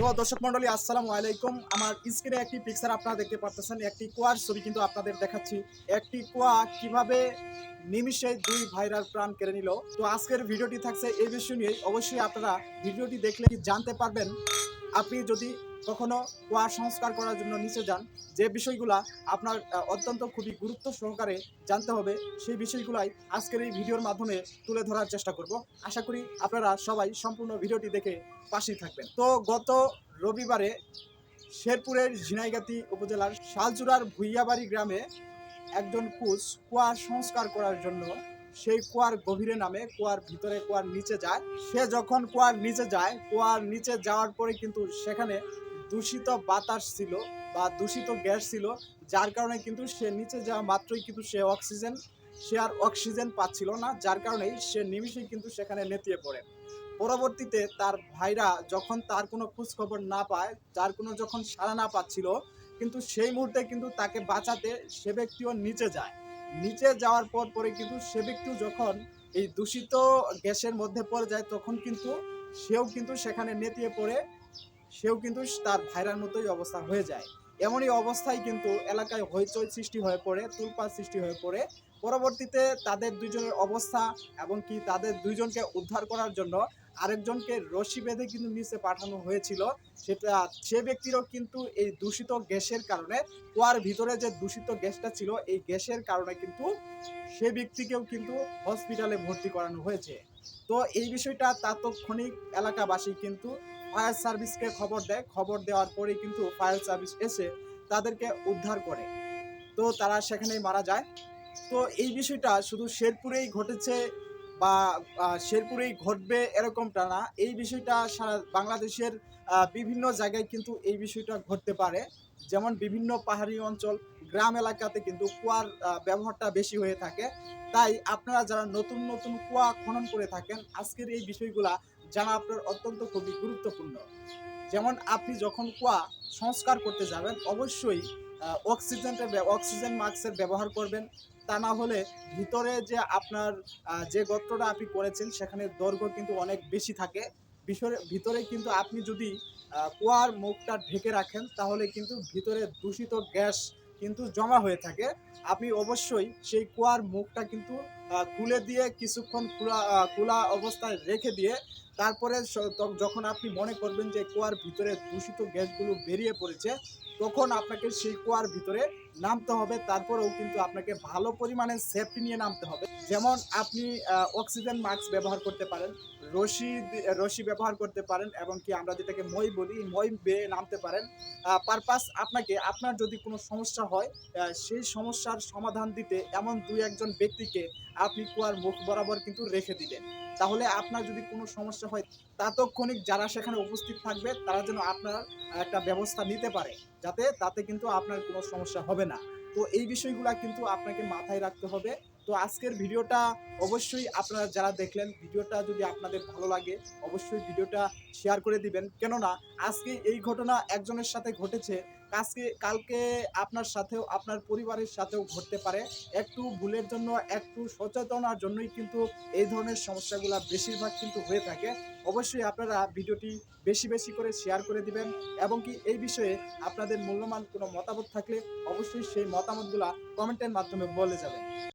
তো দর্শক মন্ডলী, আসসালামু আলাইকুম। আমার স্ক্রিনে একটি পিকচার আপনারা দেখতে পাচ্ছেন একটি কুয়ার ছবি কিন্তু আপনাদের দেখাচ্ছি। একটি কুয়া কীভাবে নিমিষে দুই ভাইরার প্রাণ কেড়ে নিল। তো আজকের ভিডিওটি থাকছে এই বিষয় নিয়ে অবশ্যই আপনারা ভিডিওটি দেখলে জানতে পারবেন আপনি যদি কখনো কুয়া সংস্কার করার জন্য নিচে যান, যে বিষয়গুলা আপনার অত্যন্ত খুবই গুরুত্ব সহকারে জানতে হবে, সেই বিষয়গুলাই আজকের এই ভিডিওর মাধ্যমে তুলে ধরার চেষ্টা করব। আশা করি আপনারা সবাই সম্পূর্ণ ভিডিওটি দেখে পাশেই থাকবেন। তো গত রবিবারে শেরপুরের ঝিনাইগাতি উপজেলার শালচুরার ভুইয়াবাড়ি গ্রামে একজন কুচ কুয়া সংস্কার করার জন্য সেই কুয়ার গভীরে নামে, কুয়ার ভিতরে, কুয়ার নিচে যায়। সে যখন কুয়ার নিচে যায়, কুয়ার নিচে যাওয়ার পরে কিন্তু সেখানে দূষিত বাতাস ছিল বা দূষিত গ্যাস ছিল, যার কারণে কিন্তু সে নিচে যাওয়া মাত্রই কিন্তু সে অক্সিজেন, সে আর অক্সিজেন পাচ্ছিল না, যার কারণেই সে নিমিষেই কিন্তু সেখানে নেতিয়ে পড়ে। পরবর্তীতে তার ভাইরা যখন তার কোনো খোঁজখবর না পায়, তার কোনো যখন সাড়া না পাচ্ছিল, কিন্তু সেই মুহূর্তে কিন্তু তাকে বাঁচাতে সে ব্যক্তিও নিচে যায়। নিচে যাওয়ার পর পরে কিন্তু সে ব্যক্তিও যখন এই দূষিত গ্যাসের মধ্যে পড়ে যায়, তখন কিন্তু সেও কিন্তু সেখানে নেতিয়ে পড়ে, সেও কিন্তু তার ভাইরার মতোই অবস্থা হয়ে যায়। এমনই অবস্থায় কিন্তু এলাকায় হইচই সৃষ্টি হয়ে পড়ে তুলপাত সৃষ্টি হয়ে পড়ে। পরবর্তীতে তাদের দুজনের অবস্থা এবং কি তাদের দুইজনকে উদ্ধার করার জন্য আরেকজনকে রশি বেঁধে কিন্তু নিচে পাঠানো হয়েছিল। সেটা, সে ব্যক্তিরও কিন্তু এই দূষিত গ্যাসের কারণে, কুয়ার ভিতরে যে দূষিত গ্যাসটা ছিল, এই গ্যাসের কারণে কিন্তু সে ব্যক্তিকেও কিন্তু হসপিটালে ভর্তি করানো হয়েছে। তো এই বিষয়টা তাৎক্ষণিক এলাকাবাসী কিন্তু ফায়ার সার্ভিসকে খবর দেয়। খবর দেওয়ার পরে কিন্তু ফায়ার সার্ভিস এসে তাদেরকে উদ্ধার করে। তো তারা সেখানেই মারা যায়। তো এই বিষয়টা শুধু শেরপুরেই ঘটেছে বা শেরপুরেই ঘটবে এরকমটা না এই বিষয়টা সারা বাংলাদেশের বিভিন্ন জায়গায় কিন্তু এই বিষয়টা ঘটতে পারে। যেমন বিভিন্ন পাহাড়ি অঞ্চল, গ্রাম এলাকাতে কিন্তু কুয়ার ব্যবহারটা বেশি হয়ে থাকে। তাই আপনারা যারা নতুন নতুন কুয়া খনন করে থাকেন, আজকের এই বিষয়গুলা জানা আপনার অত্যন্ত খুবই গুরুত্বপূর্ণ। যেমন আপনি যখন কুয়া সংস্কার করতে যাবেন, অবশ্যই ব্য- অক্সিজেন মাস্কের ব্যবহার করবেন। তা না হলে ভিতরে যে আপনার যে গর্তটা আপনি করেছেন, সেখানে দৈর্ঘ্য কিন্তু অনেক বেশি থাকে। ভিতরে কিন্তু আপনি যদি কুয়ার মুখটা ঢেকে রাখেন, তাহলে কিন্তু ভিতরে দূষিত গ্যাস কিন্তু জমা হয়ে থাকে। আপনি অবশ্যই সেই কুয়ার মুখটা কিন্তু খুলে দিয়ে কিছুক্ষণ খোলা খোলা অবস্থায় রেখে দিয়ে, তারপরে যখন আপনি মনে করবেন যে কুয়ার ভিতরে দূষিত গ্যাসগুলো বেরিয়ে পড়েছে তখন আপনাকে সেই কুয়ার ভিতরে নামতে হবে, তারপরেও কিন্তু আপনাকে ভালো পরিমাণে সেফটি নিয়ে নামতে হবে। যেমন আপনি অক্সিজেন মাস্ক ব্যবহার করতে পারেন, রশি রশি ব্যবহার করতে পারেন, এবং কি আমরা যেটাকে মই বলি, মই বেয়ে নামতে পারেন। পারপাস আপনাকে, আপনার যদি কোনো সমস্যা হয় সেই সমস্যার সমাধান দিতে এমন দুই একজন ব্যক্তিকে আপনি কুয়ার মুখ বরাবর কিন্তু রেখে দিলেন। তাহলে আপনার যদি কোনো সমস্যা হয় তাৎক্ষণিক যারা সেখানে উপস্থিত থাকবে, তারা যেন আপনার একটা ব্যবস্থা নিতে পারে, যাতে তাতে কিন্তু আপনার কোনো সমস্যা হবে না। তো এই বিষয়গুলো কিন্তু আপনাকে মাথায় রাখতে হবে। তো আজকের ভিডিওটা অবশ্যই আপনারা যারা দেখলেন, ভিডিওটা যদি আপনাদের ভালো লাগে, অবশ্যই ভিডিওটা শেয়ার করে দিবেন। কেননা, আজকে এই ঘটনা একজনের সাথে ঘটেছে আজকে কালকে আপনার সাথেও, আপনার পরিবারের সাথেও ঘটতে পারে। একটু ভুলের জন্য, একটু সচেতনার জন্যই কিন্তু এই ধরনের সমস্যাগুলো বেশিরভাগ কিন্তু হয়ে থাকে। অবশ্যই আপনারা ভিডিওটি বেশি বেশি করে শেয়ার করে দিবেন এবং কি এই বিষয়ে আপনাদের মূল্যবান কোনো মতামত থাকলে অবশ্যই সেই মতামতগুলো কমেন্টের মাধ্যমে বলে যাবেন।